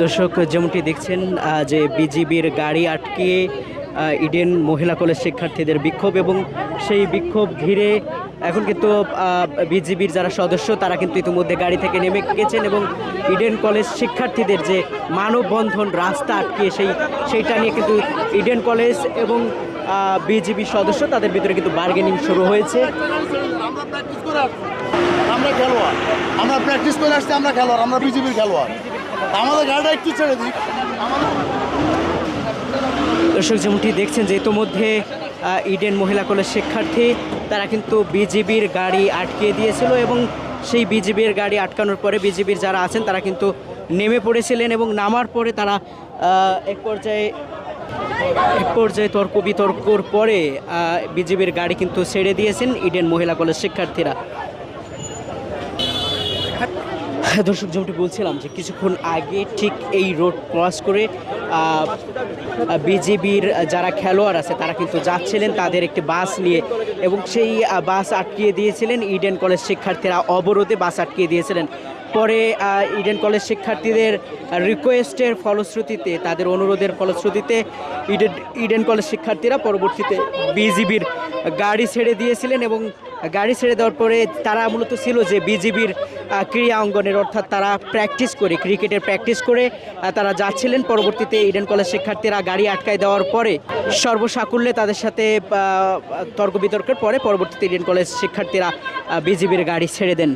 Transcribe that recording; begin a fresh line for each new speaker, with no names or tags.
দর্শক, যেমনটি দেখছেন যে বিজিবির গাড়ি আটকে ইডেন মহিলা কলেজ শিক্ষার্থীদের বিক্ষোভ এবং সেই বিক্ষোভ ঘিরে এখন কিন্তু বিজিবির যারা সদস্য, তারা কিন্তু ইতিমধ্যে গাড়ি থেকে নেমে গেছেন এবং ইডেন কলেজ শিক্ষার্থীদের যে মানববন্ধন রাস্তা আটকে সেই, সেইটা নিয়ে কিন্তু ইডেন কলেজ এবং বিজিবি সদস্য, তাদের ভিতরে কিন্তু বার্গেনিং শুরু হয়েছে।
আমরা খেলোয়াড়। আমরা প্র্যাকটিস করে আসছি, আমরা খেলোয়াড়, আমরা বিজেপির খেলোয়াড়। আমাদের গাড়িটা একটু ছেড়ে আমাদের
দর্শক, যেমনটি দেখছেন যে ইতোমধ্যে ইডেন মহিলা কলেজ শিক্ষার্থী, তারা কিন্তু বিজিবির গাড়ি আটকে দিয়েছিল এবং সেই বিজিবির গাড়ি আটকানোর পরে বিজিবির যারা আছেন, তারা কিন্তু নেমে পড়েছিলেন এবং নামার পরে তারা এক পর্যায়ে এক পর্যায়ে তর্ক বিতর্কর পরে বিজিবির গাড়ি কিন্তু ছেড়ে দিয়েছেন ইডেন মহিলা কলেজ শিক্ষার্থীরা। দর্শক, যেমনটি বলছিলাম যে কিছুক্ষণ আগে ঠিক এই রোড ক্রস করে বিজেপির যারা খেলোয়াড় আছে, তারা কিন্তু যাচ্ছিলেন তাদের একটি বাস নিয়ে এবং সেই বাস আটকিয়ে দিয়েছিলেন ইডেন কলেজ শিক্ষার্থীরা অবরোধে বাস আটকিয়ে দিয়েছিলেন। পরে ইডেন কলেজ শিক্ষার্থীদের রিকোয়েস্টের ফলশ্রুতিতে, তাদের অনুরোধের ফলশ্রুতিতে ইডেন ইডেন কলেজ শিক্ষার্থীরা পরবর্তীতে বিজিবির গাড়ি ছেড়ে দিয়েছিলেন এবং গাড়ি ছেড়ে দেওয়ার পরে তারা মূলত ছিল যে বিজিবির ক্রীড়া অঙ্গনের, অর্থাৎ তারা প্র্যাকটিস করে, ক্রিকেটের প্র্যাকটিস করে তারা যাচ্ছিলেন। পরবর্তীতে ইডেন কলেজ শিক্ষার্থীরা গাড়ি আটকায় দেওয়ার পরে সর্বসাকুল্যে তাদের সাথে তর্ক বিতর্কের পরে পরবর্তীতে ইডেন কলেজ শিক্ষার্থীরা বিজিবির গাড়ি ছেড়ে দেন।